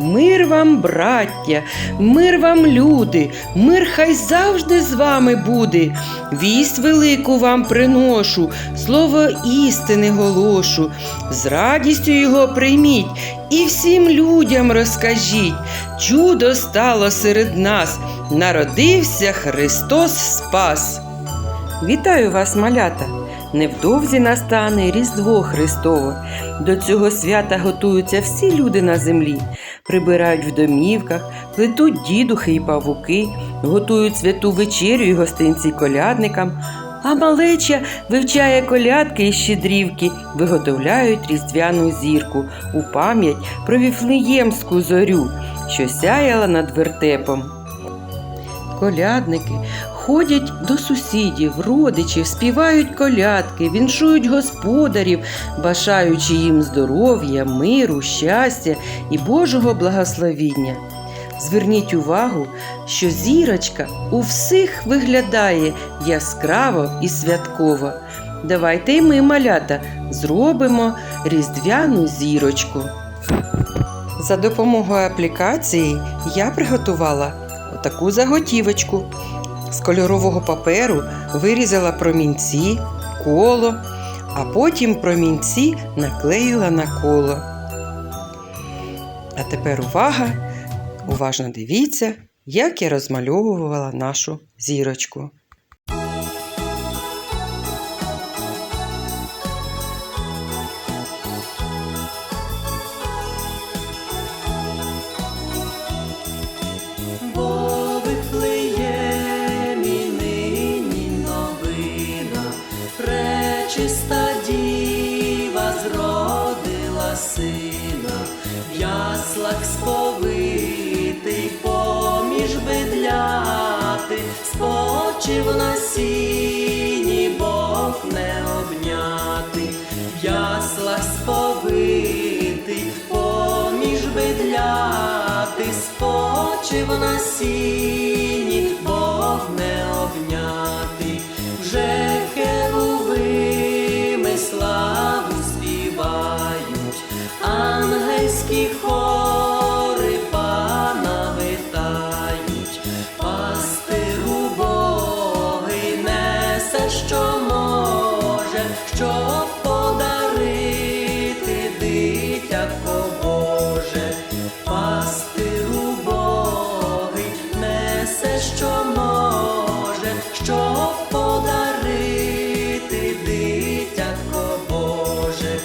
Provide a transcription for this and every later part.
Мир вам, браття, мир вам, люди, мир хай завжди з вами буде. Вість велику вам приношу, слово істини голошу. З радістю його прийміть і всім людям розкажіть. Чудо стало серед нас, народився Христос Спас. Вітаю вас, малята! Невдовзі настане Різдво Христове. До цього свята готуються всі люди на землі, прибирають в домівках, плетуть дідухи і павуки, готують святу вечерю і гостинці колядникам, а малеча вивчає колядки і щедрівки, виготовляють різдвяну зірку у пам'ять про віфлеємську зорю, що сяяла над вертепом. Колядники ходять до сусідів, родичів, співають колядки, віншують господарів, бажаючи їм здоров'я, миру, щастя і Божого благословіння. Зверніть увагу, що зірочка у всіх виглядає яскраво і святково. Давайте й ми, малята, зробимо різдвяну зірочку. За допомогою аплікації я приготувала таку заготівочку. З кольорового паперу вирізала промінці, коло, а потім промінці наклеїла на коло. А тепер увага! Уважно дивіться, як я розмальовувала нашу зірочку. Пречиста діва зродила сина, в яслах сповитий поміж бедляти, спочив на сіні, Бог не обняти, в яслах сповитий поміж бедляти, спочив на сіні, Бог не щоб подарити дитятко Боже, пастиру Богий несе, що може, щоб подарити дитятко Боже,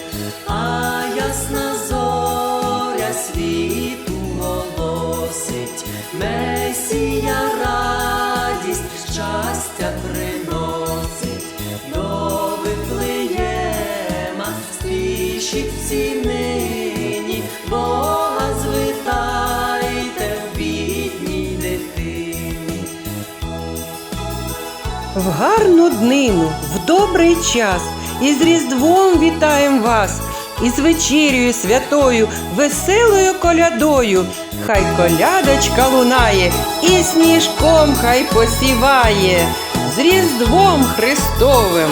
а ясна зоря світу голосить, Месія радість, щастя приносить, спішіть всі нині, Бога звитайте в бідній дитині. В гарну днину, в добрий час, із Різдвом вітаєм вас, із вечерею святою, веселою колядою. Хай колядочка лунає і сніжком хай посіває з Різдвом Христовим.